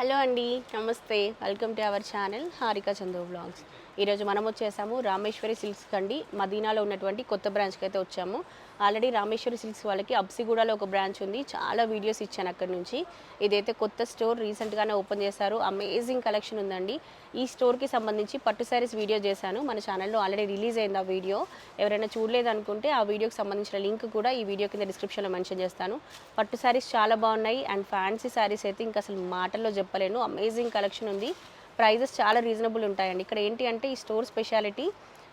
Hello అండి నమస్తే. Welcome to our channel Harika Chandu blogs. ఈరోజు మనం వచ్చేసాము రామేశ్వరి సిల్క్స్ కండి. మదీనాలో ఉన్నటువంటి కొత్త బ్రాంచ్కి అయితే వచ్చాము. ఆల్రెడీ రామేశ్వరి సిల్క్స్ వాళ్ళకి అబ్సిగూడలో ఒక బ్రాంచ్ ఉంది. చాలా వీడియోస్ ఇచ్చాను అక్కడ నుంచి. ఇదైతే కొత్త స్టోర్ రీసెంట్గానే ఓపెన్ చేశారు. అమేజింగ్ కలెక్షన్ ఉందండి. ఈ స్టోర్కి సంబంధించి పట్టు శారీస్ వీడియో చేశాను. మన ఛానల్లో ఆల్రెడీ రిలీజ్ అయింది ఆ వీడియో. ఎవరైనా చూడలేదనుకుంటే ఆ వీడియోకి సంబంధించిన లింక్ కూడా ఈ వీడియో కింద డిస్క్రిప్షన్లో మెన్షన్ చేస్తాను. పట్టు శారీస్ చాలా బాగున్నాయి. అండ్ ఫ్యాన్సీ శారీస్ అయితే ఇంకా అసలు మాటల్లో చెప్పలేను. అమేజింగ్ కలెక్షన్ ఉంది. ప్రైజెస్ చాలా రీజనబుల్ ఉంటాయండి. ఇక్కడ ఏంటి అంటే ఈ స్టోర్ స్పెషాలిటీ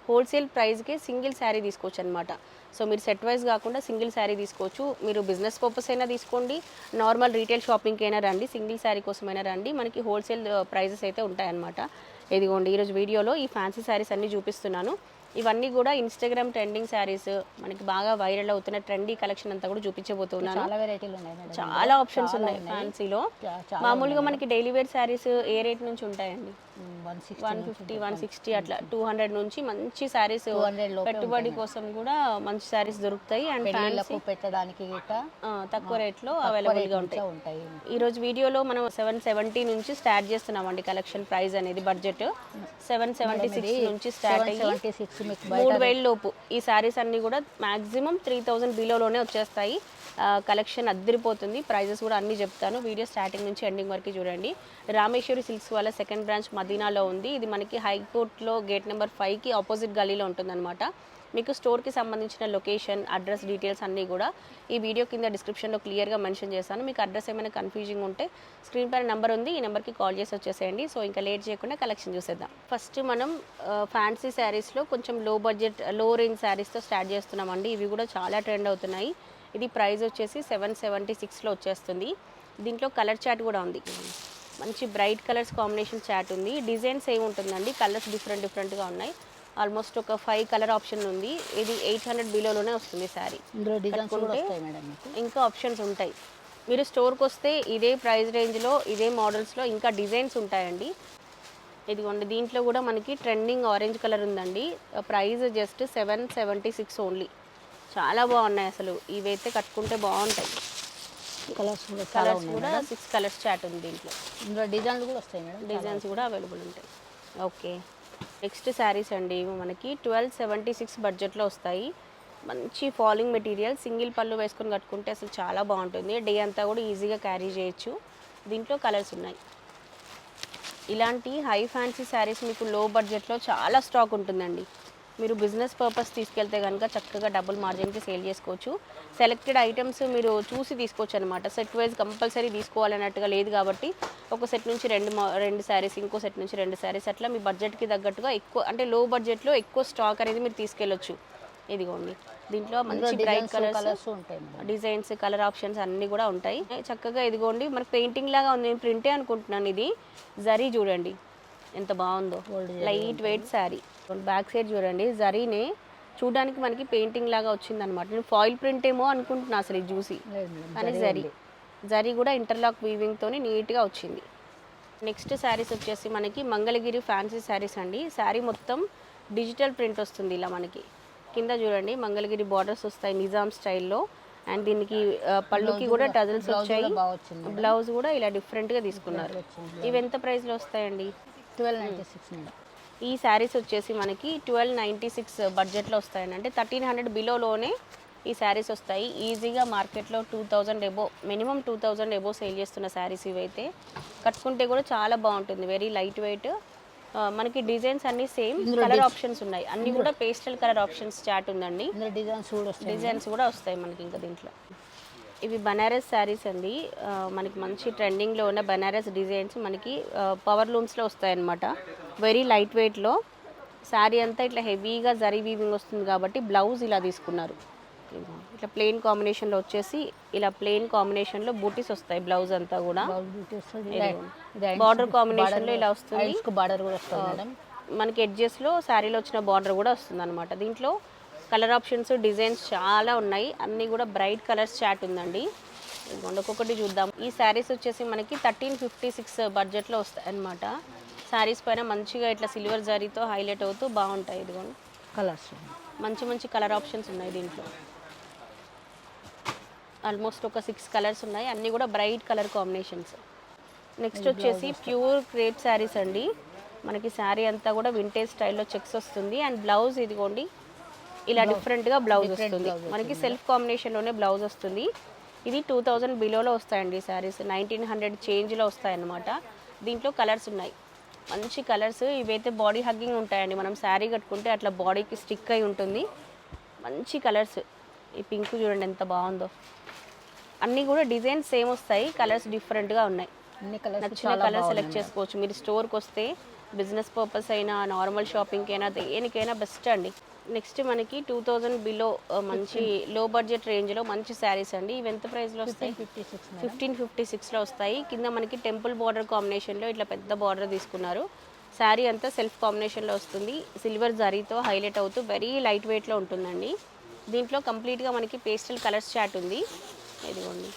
హోల్సేల్ ప్రైస్కే సింగిల్ శారీ తీసుకోవచ్చు అనమాట సో మీరు సెట్ వైజ్ కాకుండా సింగిల్ శారీ తీసుకోవచ్చు. మీరు బిజినెస్ పర్పస్ అయినా తీసుకోండి. నార్మల్ రీటైల్ షాపింగ్కి అయినా రండి. సింగిల్ శారీ కోసమైనా రండి. మనకి హోల్సేల్ ప్రైజెస్ అయితే ఉంటాయన్నమాట. ఇదిగోండి ఈరోజు వీడియోలో ఈ ఫ్యాన్సీ శారీస్ అన్నీ చూపిస్తున్నాను. ఇవన్నీ కూడా ఇన్స్టాగ్రామ్ ట్రెండింగ్ శారీస్ మనకి బాగా వైరల్ అవుతున్న ట్రెండీ కలెక్షన్ అంతా కూడా చూపించబోతున్నాను. చాలా వెరైటీలు ఉన్నాయి మేడం చాలా ఆప్షన్స్ ఉన్నాయి ఫ్యాన్సీలో మామూలుగా మనకి డైలీ వేర్ శారీస్ ఏ రేట్ నుంచి ఉంటాయండి? వన్ ఫిఫ్టీ వన్ సిక్స్టీ అట్లా టూ హండ్రెడ్ నుంచి మంచి శారీస్ పెట్టుబడి కోసం కూడా మంచి శారీస్ దొరుకుతాయి అండ్ పెట్టడానికి తక్కువ రేట్లో అవైలబుల్గా ఉంటాయి. ఈ రోజు వీడియోలో మనం సెవెన్ సెవెంటీ నుంచి స్టార్ట్ చేస్తున్నామండి కలెక్షన్ ప్రైస్ అనేది బడ్జెట్. సెవెన్ సెవెంటీ సిక్స్ నుంచి స్టార్ట్ అయ్యి మూడు వేల లోపు. ఈ శారీస్ అన్ని కూడా మాక్సిమం త్రీ థౌజండ్ బిలోలోనే వచ్చేస్తాయి. కలెక్షన్ అద్దరిపోతుంది. ప్రైజెస్ కూడా అన్నీ చెప్తాను. వీడియో స్టార్టింగ్ నుంచి ఎండింగ్ వరకు చూడండి. రామేశ్వరి సిల్క్స్ వాళ్ళ సెకండ్ బ్రాంచ్ మదీనాలో ఉంది. ఇది మనకి హైకోర్టులో గేట్ నెంబర్ ఫైవ్కి ఆపోజిట్ గలీలో ఉంటుందన్నమాట. మీకు స్టోర్కి సంబంధించిన లొకేషన్ అడ్రస్ డీటెయిల్స్ అన్నీ కూడా ఈ వీడియో కింద డిస్క్రిప్షన్లో క్లియర్గా మెన్షన్ చేస్తాను మీకు అడ్రస్ ఏమైనా కన్ఫ్యూజింగ్ ఉంటే స్క్రీన్ పైన నెంబర్ ఉంది. ఈ నెంబర్కి కాల్ చేసి వచ్చేసేయండి. సో ఇంకా లేట్ చేయకుండా కలెక్షన్ చూసేద్దాం. ఫస్ట్ మనం ఫ్యాన్సీ శారీస్లో కొంచెం లో బడ్జెట్లో రేంజ్ శారీస్తో స్టార్ట్ చేస్తున్నామండి. ఇవి కూడా చాలా ట్రెండ్ అవుతున్నాయి. ఇది ప్రైస్ వచ్చేసి సెవెన్ సెవెంటీ సిక్స్లో వచ్చేస్తుంది. దీంట్లో కలర్ చాట్ కూడా ఉంది. మంచి బ్రైట్ కలర్స్ కాంబినేషన్ చాట్ ఉంది. డిజైన్స్ ఏమి ఉంటుందండి? కలర్స్ డిఫరెంట్ డిఫరెంట్గా ఉన్నాయి. ఆల్మోస్ట్ ఒక ఫైవ్ కలర్ ఆప్షన్ ఉంది. ఇది ఎయిట్ హండ్రెడ్ బిలోలోనే వస్తుంది శారీ. ఇంకా ఆప్షన్స్ ఉంటాయి. మీరు స్టోర్కి వస్తే ఇదే ప్రైస్ రేంజ్లో ఇదే మోడల్స్లో ఇంకా డిజైన్స్ ఉంటాయండి. ఇదిగోండి దీంట్లో కూడా మనకి ట్రెండింగ్ ఆరెంజ్ కలర్ ఉందండి. Price just seven seventy six only. చాలా బాగున్నాయి అసలు. ఇవైతే కట్టుకుంటే బాగుంటాయి. కలర్స్ కూడా కలర్స్ కూడా సిక్స్ కలర్స్ చాట్ ఉంది దీంట్లో. ఇందులో డిజైన్లు కూడా వస్తాయి మేడం డిజైన్స్ కూడా అవైలబుల్ ఉంటాయి. ఓకే. నెక్స్ట్ శారీస్ అండి. మనకి ట్వెల్వ్ సెవెంటీ సిక్స్ బడ్జెట్లో వస్తాయి. మంచి ఫాలింగ్ మెటీరియల్ సింగిల్ పళ్ళు వేసుకొని కట్టుకుంటే అసలు చాలా బాగుంటుంది. డే అంతా కూడా ఈజీగా క్యారీ చేయొచ్చు. దీంట్లో కలర్స్ ఉన్నాయి. ఇలాంటి హై ఫ్యాన్సీ శారీస్ మీకు లో బడ్జెట్లో చాలా స్టాక్ ఉంటుందండి. మీరు బిజినెస్ పర్పస్ తీసుకెళ్తే కనుక చక్కగా డబుల్ మార్జిన్కి సేల్ చేసుకోవచ్చు. సెలెక్టెడ్ ఐటమ్స్ మీరు చూసి తీసుకోవచ్చు అనమాట సెట్ వైజ్ కంపల్సరీ తీసుకోవాలన్నట్టుగా లేదు కాబట్టి ఒక సెట్ నుంచి రెండు రెండు శారీస్ ఇంకో సెట్ నుంచి రెండు శారీస్ అట్లా మీ బడ్జెట్కి తగ్గట్టుగా ఎక్కువ అంటే లో బడ్జెట్లో ఎక్కువ స్టాక్ అనేది మీరు తీసుకెళ్ళొచ్చు. ఇదిగోండి. దీంట్లో మంచి bright colours designs colour options అన్నీ కూడా ఉంటాయి. చక్కగా ఇదిగోండి మనకి పెయింటింగ్ లాగా ఉంది. నేను ప్రింటే అనుకుంటున్నాను ఇది. జరీ చూడండి. ఎంత బాగుందో. Light weight sari back side చూడండి జరీనే చూడడానికి మనకి పెయింటింగ్ లాగా వచ్చింది అనమాట నేను ఫాయిల్ ప్రింట్ ఏమో అనుకుంటున్నా అసలు ఇది చూసి కానీ జరీ జరీ. కూడా ఇంటర్లాక్ వీవింగ్ తోని నీట్గా వచ్చింది. నెక్స్ట్ శారీస్ వచ్చేసి మనకి మంగళగిరి ఫ్యాన్సీ శారీస్ అండి. శారీ మొత్తం డిజిటల్ ప్రింట్ వస్తుంది ఇలా మనకి. కింద చూడండి మంగళగిరి బార్డర్స్ వస్తాయి నిజాం స్టైల్లో అండ్ దీనికి పళ్ళుకి కూడా టజల్స్ వచ్చాయి. బ్లౌజ్ కూడా ఇలా డిఫరెంట్గా తీసుకున్నారు. ఇవి ఎంత ప్రైస్లో వస్తాయండి? ట్వెల్వ్ నైంటీ సిక్స్ ఈ శారీస్ వచ్చేసి మనకి ట్వెల్వ్ నైంటీ సిక్స్ బడ్జెట్లో వస్తాయండి. అంటే థర్టీన్ హండ్రెడ్ బిలోలోనే ఈ శారీస్ వస్తాయి. ఈజీగా మార్కెట్లో two thousand above minimum two thousand above sale చేస్తున్న శారీస్ ఇవైతే కట్టుకుంటే కూడా చాలా బాగుంటుంది. వెరీ లైట్ వెయిట్ మనకి డిజైన్స్ అన్నీ సేమ్ కలర్ ఆప్షన్స్ ఉన్నాయి. అన్నీ కూడా పేస్టల్ కలర్ ఆప్షన్స్ చాట్ ఉందండి. డిజైన్స్ కూడా వస్తాయి డిజైన్స్ కూడా వస్తాయి మనకి ఇంకా దీంట్లో. ఇవి బనారస్ శారీస్ అండి. మనకి మంచి ట్రెండింగ్లో ఉన్న బనారస్ డిజైన్స్ మనకి పవర్ లూమ్స్లో వస్తాయన్నమాట. వెరీ లైట్ వెయిట్లో శారీ అంతా ఇట్లా హెవీగా జరీ వీవింగ్ వస్తుంది కాబట్టి బ్లౌజ్ ఇలా తీసుకున్నారు. ఇట్లా ప్లెయిన్ కాంబినేషన్లో వచ్చేసి ఇలా ప్లెయిన్ కాంబినేషన్లో బూటీస్ వస్తాయి బ్లౌజ్ అంతా కూడా. బార్డర్ కాంబినేషన్లో ఇలా వస్తుంది. బార్డర్ కూడా వస్తుంది మనకి ఎడ్జెస్లో శారీలో వచ్చిన బార్డర్ కూడా వస్తుంది అనమాట దీంట్లో కలర్ ఆప్షన్స్ డిజైన్స్ చాలా ఉన్నాయి. అన్నీ కూడా బ్రైట్ కలర్స్ చాట్ ఉందండి. ఒక్కొక్కటి చూద్దాం. ఈ శారీస్ వచ్చేసి మనకి థర్టీన్ ఫిఫ్టీ సిక్స్ బడ్జెట్లో వస్తాయి అనమాట శారీస్ పైన మంచిగా ఇట్లా సిల్వర్ జరీతో హైలైట్ అవుతూ బాగుంటాయి ఇదిగోండి. కలర్స్. మంచి మంచి కలర్ ఆప్షన్స్ ఉన్నాయి దీంట్లో. ఆల్మోస్ట్ ఒక సిక్స్ కలర్స్ ఉన్నాయి. అన్నీ కూడా బ్రైట్ కలర్ కాంబినేషన్స్. నెక్స్ట్ వచ్చేసి ప్యూర్ క్రేప్ శారీస్ అండి. మనకి శారీ అంతా కూడా వింటేజ్ స్టైల్లో చెక్స్ వస్తుంది. అండ్ బ్లౌజ్ ఇదిగోండి ఇలా డిఫరెంట్గా బ్లౌజ్ వస్తుంది. మనకి సెల్ఫ్ కాంబినేషన్లోనే బ్లౌజ్ వస్తుంది. ఇది టూ థౌజండ్ బిలోలో వస్తాయండి శారీస్ నైన్టీన్ హండ్రెడ్ చేంజ్లో వస్తాయన్నమాట. దీంట్లో కలర్స్ ఉన్నాయి. మంచి కలర్స్ ఇవైతే బాడీ హగ్గింగ్ ఉంటాయండి. మనం శారీ కట్టుకుంటే అట్లా బాడీకి స్టిక్ అయి ఉంటుంది. మంచి కలర్స్ ఈ పింక్ చూడండి ఎంత బాగుందో. అన్నీ కూడా డిజైన్ సేమ్ వస్తాయి. కలర్స్ డిఫరెంట్గా ఉన్నాయి. నచ్చిన కలర్ సెలెక్ట్ చేసుకోవచ్చు. మీరు స్టోర్కి వస్తే బిజినెస్ పర్పస్ అయినా నార్మల్ షాపింగ్కి అయినా దేనికైనా బెస్ట్ అండి. నెక్స్ట్ మనకి టూ థౌజండ్ బిలో మంచి లో బడ్జెట్ రేంజ్లో మంచి శారీస్ అండి. ఇవి ఎంత ప్రైస్లో వస్తాయి? ఫిఫ్టీ సిక్స్ ఫిఫ్టీన్ ఫిఫ్టీ సిక్స్లో వస్తాయి. కింద మనకి టెంపుల్ బార్డర్ కాంబినేషన్లో ఇట్లా పెద్ద బార్డర్ తీసుకున్నారు. శారీ అంతా సెల్ఫ్ కాంబినేషన్లో వస్తుంది. సిల్వర్ జరీతో హైలైట్ అవుతూ వెరీ లైట్ వెయిట్లో ఉంటుందండి. దీంట్లో కంప్లీట్గా మనకి పేస్టల్ కలర్స్ చాట్ ఉంది. ఇదిగోండి.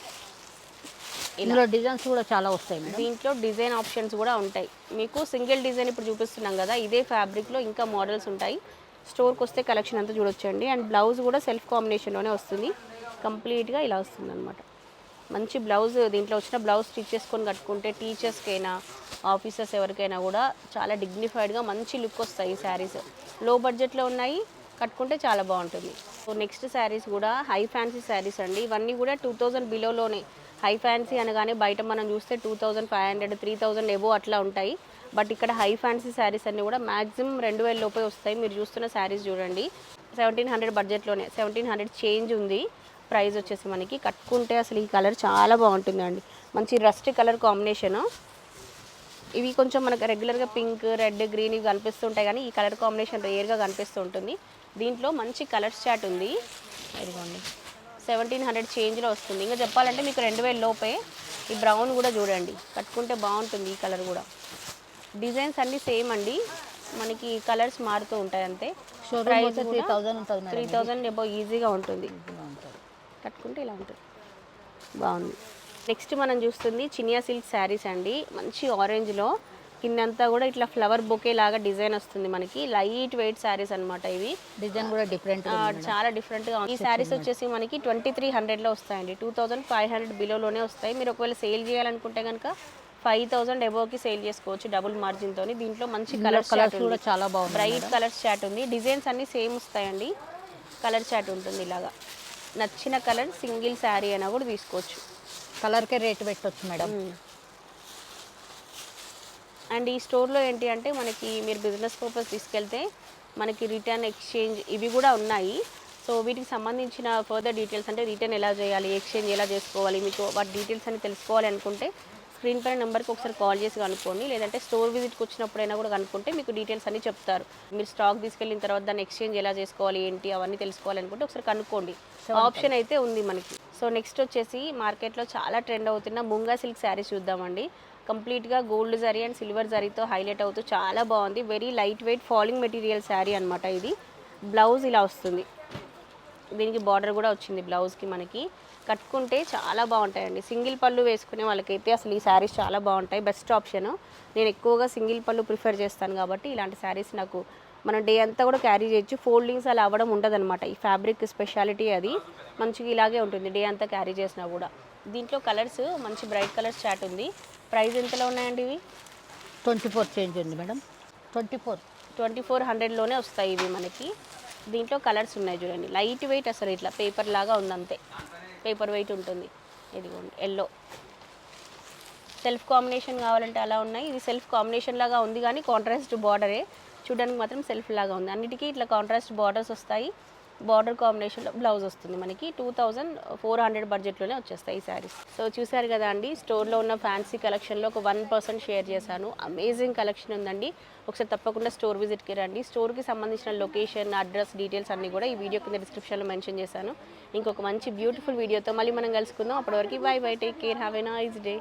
ఇందులో డిజైన్స్ కూడా చాలా వస్తాయి దీంట్లో డిజైన్ ఆప్షన్స్ కూడా ఉంటాయి. మీకు సింగిల్ డిజైన్ ఇప్పుడు చూపిస్తున్నాం కదా ఇదే ఫ్యాబ్రిక్లో ఇంకా మోడల్స్ ఉంటాయి. స్టోర్కి వస్తే కలెక్షన్ అంతా చూడొచ్చండి. అండ్ బ్లౌజ్ కూడా సెల్ఫ్ కాంబినేషన్లోనే వస్తుంది. కంప్లీట్గా ఇలా వస్తుంది అనమాట మంచి బ్లౌజ్ దీంట్లో వచ్చిన బ్లౌజ్ స్టిచ్ చేసుకొని కట్టుకుంటే టీచర్స్కైనా ఆఫీసర్స్ ఎవరికైనా కూడా చాలా డిగ్నిఫైడ్గా మంచి లుక్ వస్తాయి ఈ శారీస్. లో బడ్జెట్లో ఉన్నాయి కట్టుకుంటే చాలా బాగుంటుంది. సో నెక్స్ట్ శారీస్ కూడా హై ఫ్యాన్సీ శారీస్ అండి. ఇవన్నీ కూడా టూ థౌజండ్ బిలోలోనే హై ఫ్యాన్సీ అనగానే బయట మనం చూస్తే two thousand five hundred three thousand above అట్లా ఉంటాయి. బట్ ఇక్కడ హై ఫ్యాన్సీ శారీస్ అన్నీ కూడా మ్యాక్సిమం రెండు వేల లోపే వస్తాయి. మీరు చూస్తున్న శారీస్ చూడండి. సెవెంటీన్ హండ్రెడ్ బడ్జెట్లోనే సెవెంటీన్ హండ్రెడ్ చేంజ్ ఉంది. ప్రైస్ వచ్చేసి మనకి కట్టుకుంటే అసలు ఈ కలర్ చాలా బాగుంటుందండి. మంచి రస్ట్ కలర్ కాంబినేషను. ఇవి కొంచెం మనకు రెగ్యులర్గా పింక్ రెడ్ గ్రీన్ ఇవి కనిపిస్తుంటాయి కానీ ఈ కలర్ కాంబినేషన్ రేర్గా కనిపిస్తూ ఉంటుంది. దీంట్లో మంచి కలర్ చాట్ ఉంది. ఇదిగోండి. సెవెంటీన్ హండ్రెడ్ చేంజ్లో వస్తుంది. ఇంకా చెప్పాలంటే మీకు రెండు వేల లోపే ఈ బ్రౌన్ కూడా చూడండి. కట్టుకుంటే బాగుంటుంది ఈ కలర్ కూడా. డిజైన్స్ అన్నీ సేమ్ అండి. మనకి కలర్స్ మారుతూ ఉంటాయి అంతే. పోతే త్రీ థౌజండ్ ఉంటుంది త్రీ థౌజండ్ ఎబో ఈజీగా ఉంటుంది. కట్టుకుంటే ఇలా ఉంటుంది. బాగుంది. నెక్స్ట్ మనం చూస్తుంది చినియా సిల్క్ శారీస్ అండి. మంచి ఆరెంజ్లో కిందంతా కూడా ఇట్లా ఫ్లవర్ బొకే లాగా డిజైన్ వస్తుంది మనకి. లైట్ వెయిట్ శారీస్ అనమాట ఇవి. డిజైన్ కూడా డిఫరెంట్ చాలా డిఫరెంట్గా ఉంది. ఈ శారీస్ వచ్చేసి మనకి ట్వంటీ త్రీ హండ్రెడ్లో వస్తాయండి. టూ థౌజండ్ ఫైవ్ హండ్రెడ్ బిలోలోనే వస్తాయి. మీరు ఒకవేళ సేల్ చేయాలనుకుంటే కనుక ఫైవ్ థౌసండ్ ఎబోకి సేల్ చేసుకోవచ్చు డబుల్ మార్జిన్తో దీంట్లో మంచి కలర్స్ కలర్స్ కూడా చాలా బాగున్నాయి బ్రైట్ కలర్స్ చాట్ ఉంది. డిజైన్స్ అన్నీ సేమ్ వస్తాయండి. కలర్ చాట్ ఉంటుంది ఇలాగా. నచ్చిన కలర్ సింగిల్ శారీ అయినా కూడా తీసుకోవచ్చు. కలర్కే రేట్ పెట్టొచ్చు మేడం. అండ్ ఈ స్టోర్లో ఏంటి అంటే మనకి మీరు బిజినెస్ పర్పస్ తీసుకెళ్తే మనకి రిటర్న్ ఎక్స్చేంజ్ ఇవి కూడా ఉన్నాయి. సో వీటికి సంబంధించిన ఫర్దర్ డీటెయిల్స్ అంటే రిటర్న్ ఎలా చేయాలి ఎక్స్చేంజ్ ఎలా చేసుకోవాలి మీకు వాటి డీటెయిల్స్ అని తెలుసుకోవాలి అనుకుంటే స్క్రీన్ పైన నెంబర్కి ఒకసారి కాల్ చేసి కనుక్కోండి. లేదంటే స్టోర్ విజిట్కి వచ్చినప్పుడైనా కూడా కనుక్కుంటే మీకు డీటెయిల్స్ అన్ని చెప్తారు. మీరు స్టాక్ తీసుకెళ్ళిన తర్వాత దాన్ని ఎక్స్చేంజ్ ఎలా చేసుకోవాలి ఏంటి అవన్నీ తెలుసుకోవాలి అనుకుంటే ఒకసారి కనుక్కోండి. ఆప్షన్ అయితే ఉంది మనకి. సో నెక్స్ట్ వచ్చేసి మార్కెట్లో చాలా ట్రెండ్ అవుతున్న ముంగా సిల్క్ శారీస్ చూద్దామండి. కంప్లీట్గా గోల్డ్ జరీ అండ్ సిల్వర్ జరీతో హైలైట్ అవుతూ చాలా బాగుంది. Very light weight falling material sari అనమాట ఇది. బ్లౌజ్ ఇలా వస్తుంది. దీనికి బార్డర్ కూడా వచ్చింది బ్లౌజ్కి మనకి. కట్టుకుంటే చాలా బాగుంటాయండి. సింగిల్ పళ్ళు వేసుకునే వాళ్ళకైతే అసలు ఈ శారీస్ చాలా బాగుంటాయి. బెస్ట్ ఆప్షన్ నేను ఎక్కువగా సింగిల్ పళ్ళు ప్రిఫర్ చేస్తాను కాబట్టి ఇలాంటి శారీస్ నాకు మనం డే అంతా కూడా క్యారీ చేయొచ్చు. ఫోల్డింగ్స్ అలా అవ్వడం ఉండదన్నమాట. ఈ ఫ్యాబ్రిక్ స్పెషాలిటీ అది. మంచిగా ఇలాగే ఉంటుంది. డే అంతా క్యారీ చేసినా కూడా. దీంట్లో కలర్స్ మంచి బ్రైట్ కలర్స్ చాట్ ఉంది. ప్రైస్ ఎంతలో ఉన్నాయండి ఇవి? ట్వంటీ ఫోర్ చేంజ్ ఉంది madam. Twenty four. Twenty four హండ్రెడ్లోనే వస్తాయి ఇవి మనకి. దీంట్లో కలర్స్ ఉన్నాయి చూడండి. లైట్ వెయిట్ అసలు ఇట్లా పేపర్ లాగా ఉంది అంతే పేపర్ వెయిట్ ఉంటుంది. ఇదిగోండి ఎల్లో. సెల్ఫ్ కాంబినేషన్ కావాలంటే అలా ఉన్నాయి. ఇది సెల్ఫ్ కాంబినేషన్ లాగా ఉంది కానీ కాంట్రాస్ట్ బార్డరే. చూడడానికి మాత్రం సెల్ఫ్ లాగా ఉంది. అన్నిటికీ ఇట్లా కాంట్రాస్ట్ బార్డర్స్ వస్తాయి. బార్డర్ కాంబినేషన్లో బ్లౌజ్ వస్తుంది మనకి టూ థౌజండ్ ఫోర్ హండ్రెడ్ బడ్జెట్లోనే వచ్చేస్తాయి ఈ శారీస్. సో చూసారు కదా అండి స్టోర్లో ఉన్న ఫ్యాన్సీ కలెక్షన్లో ఒక వన్ పర్సెంట్ షేర్ చేశాను. అమేజింగ్ కలెక్షన్ ఉందండి. ఒకసారి తప్పకుండా స్టోర్ విజిట్కి రండి. స్టోర్కి సంబంధించిన లొకేషన్ అడ్రస్ డీటెయిల్స్ అన్నీ కూడా ఈ వీడియో కింద డిస్క్రిప్షన్లో మెన్షన్ చేశాను. ఇంకొక మంచి బ్యూటిఫుల్ వీడియోతో మళ్ళీ మనం కలుసుకుందాం. అప్పటివరకు bye bye take care have a nice day.